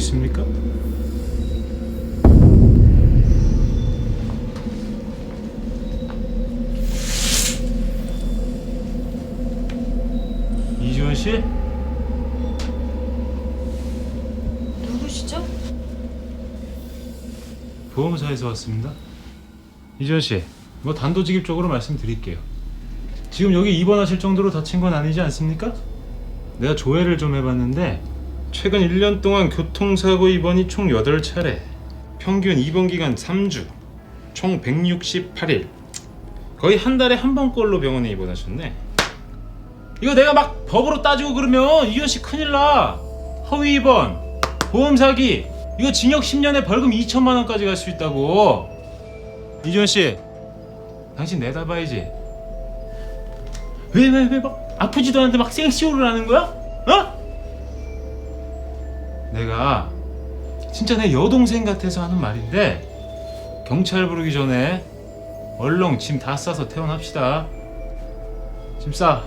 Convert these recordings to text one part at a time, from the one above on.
있습니까? 이지원 씨? 누구시죠? 보험사에서 왔습니다. 이지원 씨, 뭐 단도직입적으로 말씀드릴게요. 지금 여기 입원하실 정도로 다친 건 아니지 않습니까? 내가 조회를 좀 해봤는데 최근 1년 동안 교통사고 입원이 총 8차례 평균 입원 기간 3주 총 168일. 거의 한 달에 한 번꼴로 병원에 입원하셨네. 이거 내가 막 법으로 따지고 그러면 이현 씨 큰일 나. 허위 입원 보험 사기. 이거 징역 10년에 벌금 2천만 원까지 갈 수 있다고. 이지원 씨 당신 내다봐야지. 왜 왜 왜 막 아프지도 않은데 막 생쇼를 하는 거야? 어? 내가 진짜 내 여동생 같아서 하는 말인데 경찰 부르기 전에 얼렁 짐 다 싸서 퇴원합시다 짐 싸.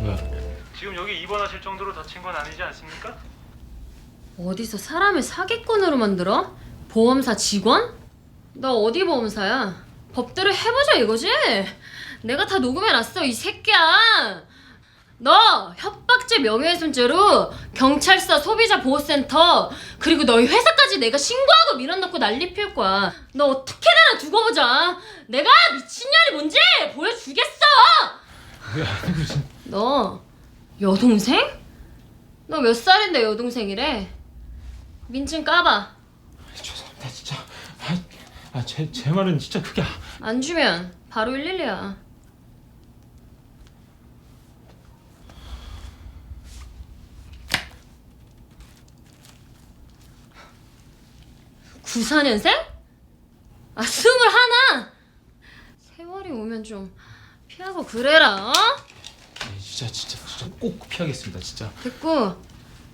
뭐야? 지금 여기 입원하실 정도로 다친 건 아니지 않습니까? 어디서 사람을 사기꾼으로 만들어? 보험사 직원? 너 어디 보험사야? 법대로 해보자 이거지? 내가 다 녹음해놨어 이 새끼야 너 협박죄 명예훼손죄로 경찰서 소비자 보호센터 그리고 너희 회사까지 내가 신고하고 밀어넣고 난리 필 거야 너 어떻게나 두고 보자 내가 미친년이 뭔지 보여주겠어 너 여동생? 너 몇 살인데 여동생이래? 민증 까봐. 죄송합니다 진짜 아제 제 말은 진짜 그게 아- 안 주면 바로 112야. 구사년생? 아 스물 하나. 세월이 오면 좀 피하고 그래라. 어? 네, 진짜 진짜 진짜 꼭 피하겠습니다 진짜 됐고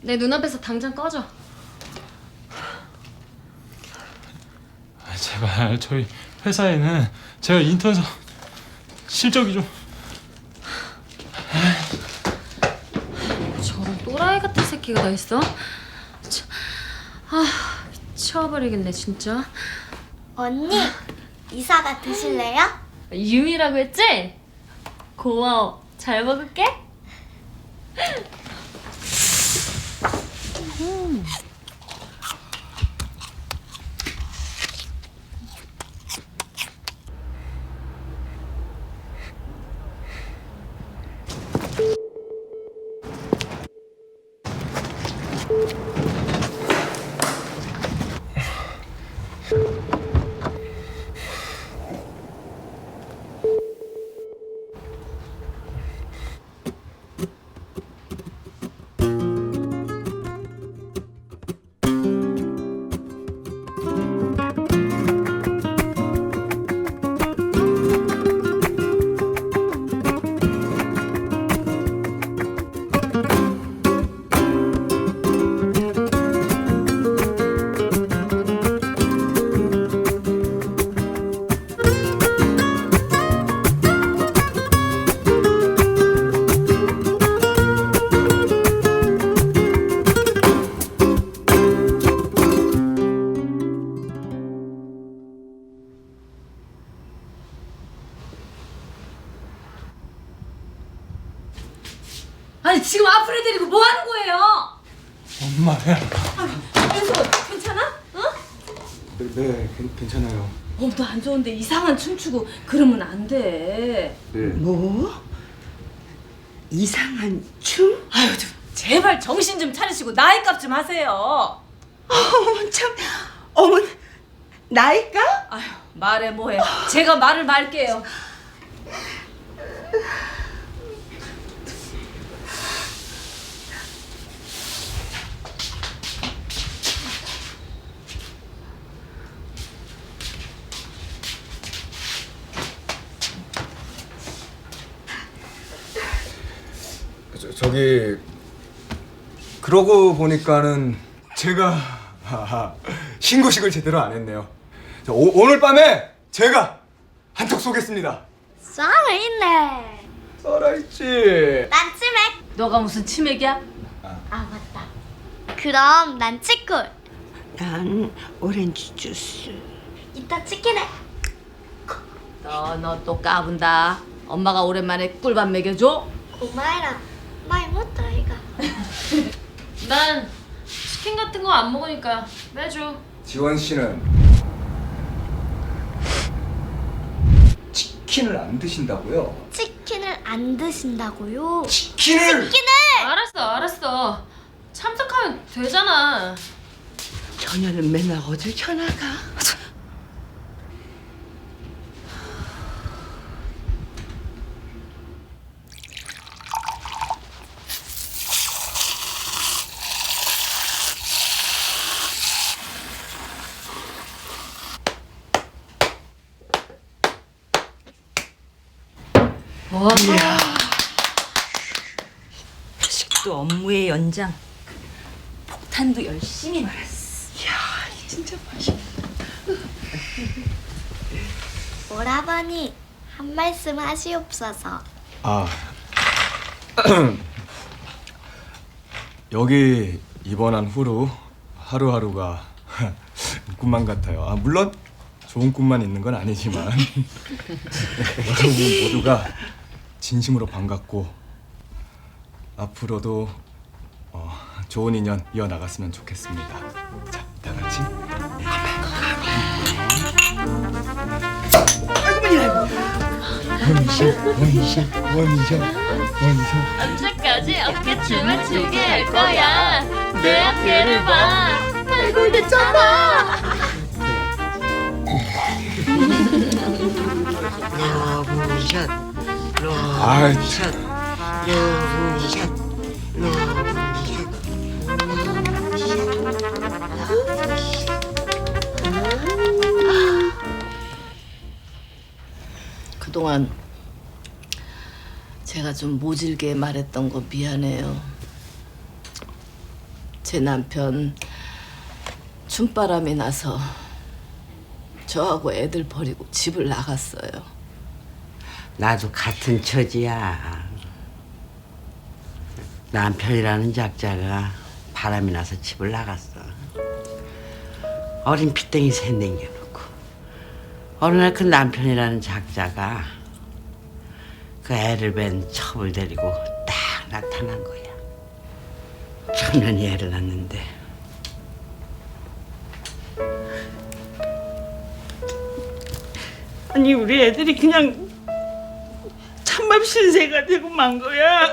내 눈앞에서 당장 꺼져. 아, 제발 저희 회사에는 제가 인턴서 실적이 좀 저런 또라이 같은 새끼가 다 있어? 참, 아 미쳐버리겠네 진짜. 언니, 이사가 드실래요? 유미라고 했지? 고마워. 잘 먹을게. 아 지금 아프레 데리고 뭐 하는 거예요? 엄마야 그래서 괜찮아? 어? 네, 네 괜- 괜찮아요. 몸도 안 좋은데 이상한 춤추고 그러면 안 돼. 네. 뭐? 이상한 춤? 아유 좀 제발 정신 좀 차리시고 나이 값 좀 하세요. 어머 참, 어머 나이가? 아유 말해 뭐해. 제가 말을 말게요. 저, 저기 그러고 보니까는 제가 신고식을 제대로 안 했네요. 자, 오, 오늘 밤에 제가 한턱 쏘겠습니다. 살아있네. 살아있지. 난 치맥. 너가 무슨 치맥이야? 아 맞다. 그럼 난 치콜. 난 오렌지 주스. 이따 치킨해. 너너 또 까분다. 엄마가 오랜만에 꿀밥 먹여줘. 고마해라. 많이 못다 이가. 난 치킨 같은 거 안 먹으니까 매줘. 지원 씨는 치킨을 안 드신다고요? 치킨을 안 드신다고요? 치킨을 알았어, 알았어. 참석하면 되잖아. 저녀는 맨날 어딜 쳐나가. 와, 식도 업무의 연장. 폭탄도 열심히 말았어. 진짜 맛있어. 오라버니 한 말씀 하시옵소서. 아 여기 입원한 후로 하루하루가 꿈만 같아요. 아 물론 좋은 꿈만 있는 건 아니지만 여러분 모두가 진심으로 반갑고 앞으로도 어, 좋은 인연 이어 나갔으면 좋겠습니다. 자, 다 같이. 원샷, 원샷, 원샷, 원샷. 언제까지 어깨춤을 추게 할 거야? 내 어깨를 봐. 알고 있잖아. 러브샷. 러브샷. 그동안 제가 좀 모질게 말했던 거 미안해요. 제 남편 춤바람이 나서 저하고 애들 버리고 집을 나갔어요. 나도 같은 처지야. 남편이라는 작자가 바람이 나서 집을 나갔어. 어린 피땡이 새 냉겨놓고 어느 날 그 남편이라는 작자가 그 애를 뵌 첩을 데리고 딱 나타난 거야. 청년이 애를 낳는데 아니 우리 애들이 그냥 찬밥 신세가 되고 만 거야.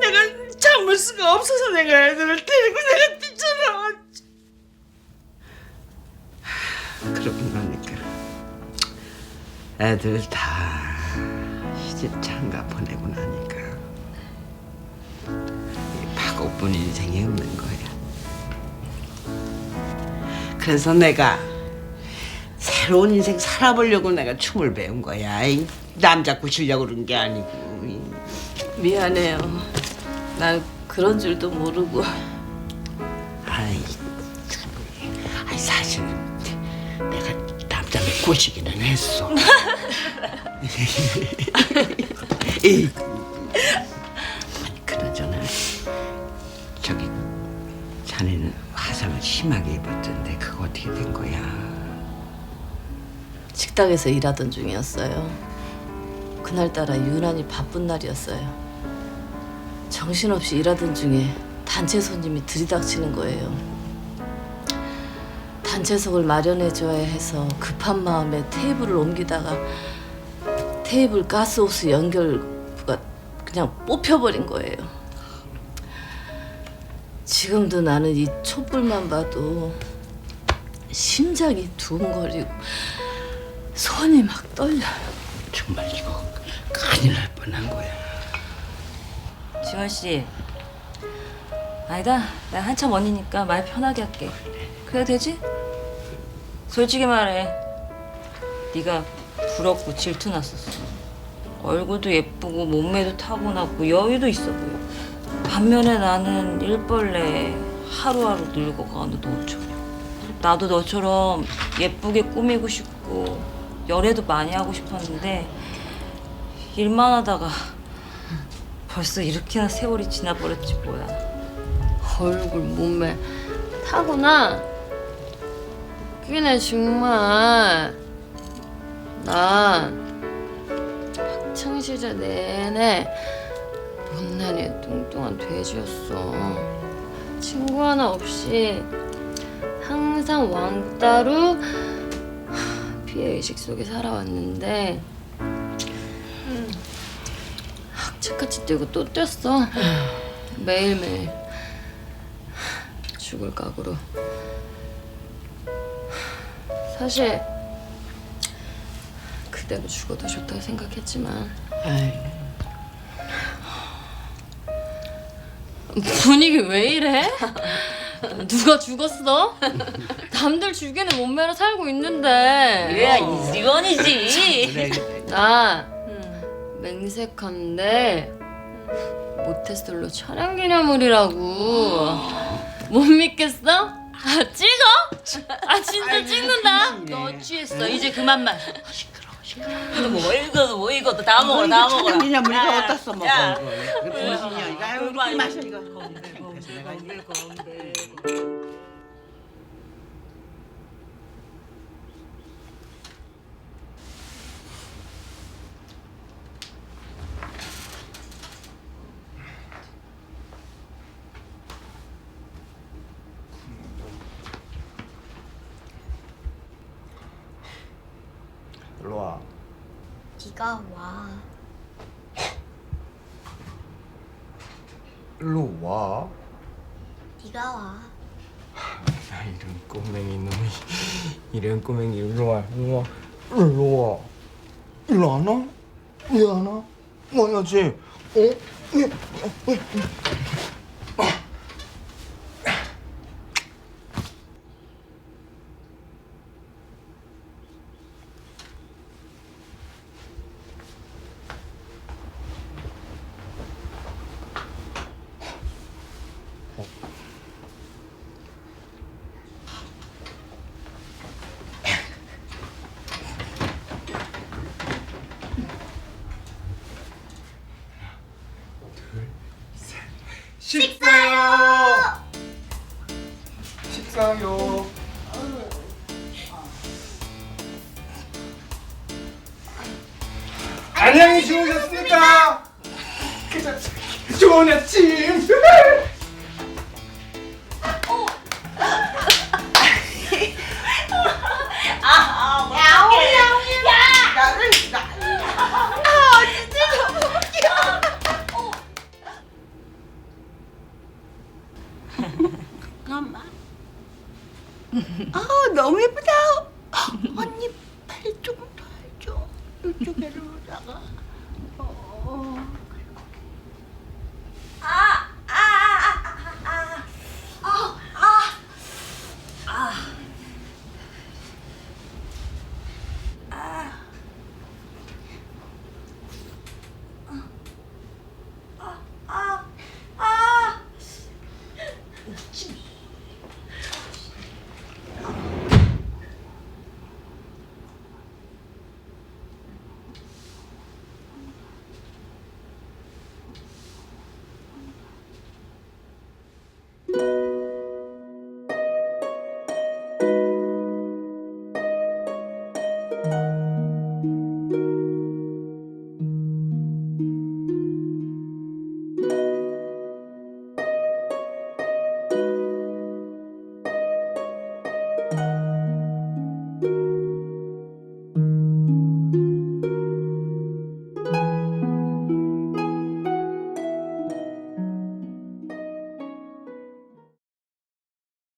내가 참을 수가 없어서 내가 애들을 데리고 내가 뛰쳐나왔지. 그러고 나니까 애들 다 시집 장가 보내고 나니까 이 파고픈 인생이 없는 거야. 그래서 내가 새로운 인생 살아보려고 내가 춤을 배운 거야. 이 남자 꼬시려고 그런 게 아니고. 이 미안해요. 난 그런 줄도 모르고 아이, 참, 아이 사실은 내가 남자를 꼬시기는 했어. 에이, 아니 그나저나 저기 자네는 화상을 심하게 입었던데 그거 어떻게 된 거야? 식당에서 일하던 중이었어요. 그날따라 유난히 바쁜 날이었어요. 정신없이 일하던 중에 단체 손님이 들이닥치는 거예요. 단체석을 마련해줘야 해서 급한 마음에 테이블을 옮기다가 테이블 가스호스 연결부가 그냥 뽑혀버린 거예요. 지금도 나는 이 촛불만 봐도 심장이 두근거리고 손이 막 떨려요. 정말 이거 큰일 날 뻔한 거야. 지원 씨. 아니다. 나 한참 언니니까 말 편하게 할게. 그래 되지? 솔직히 말해. 네가 부럽고 질투났었어. 얼굴도 예쁘고 몸매도 타고났고 여유도 있어 보여. 반면에 나는 일벌레 하루하루 늙어가는 너처럼. 나도 너처럼 예쁘게 꾸미고 싶고 연애도 많이 하고 싶었는데 일만 하다가 벌써 이렇게나 세월이 지나버렸지 뭐야. 얼굴 몸매 타구나. 웃기네 정말. 난 학창 시절 내내 못난이 뚱뚱한 돼지였어. 친구 하나 없이 항상 왕따로 피해 의식 속에 살아왔는데 학책같이 뛰고 또 뛰었어. 매일매일 죽을 각오로. 사실 그대로 죽어도 좋다고 생각했지만 분위기 왜 이래? 누가 죽었어? 남들 죽이는 몸매로 살고 있는데 그래야 이지원이지. 나 맹색한데 모태솔로 촬영 기념물이라고 못 믿겠어? 아 찍어? 아 진짜 찍는다? 너 취했어. 이제 그만 마. 이거 뭐 이거 뭐 이것도 다 먹어라 다 먹어라. 그냥 우리가 야, 어디다 써먹어 야. 이거 병신이야 이거 아유 이거 이 마셔 이거 일로 와. 네가 와. 일로 와. 네가 와. 야, 이런 꼬맹이 놈이 이런 꼬맹이 일로 와. 일로 와. 일로 와. 일로 안 와? 왜안 와? 와야지. 어? 예. 식사요. 식사요. 안녕히 주무셨습니까? 좋은 아침.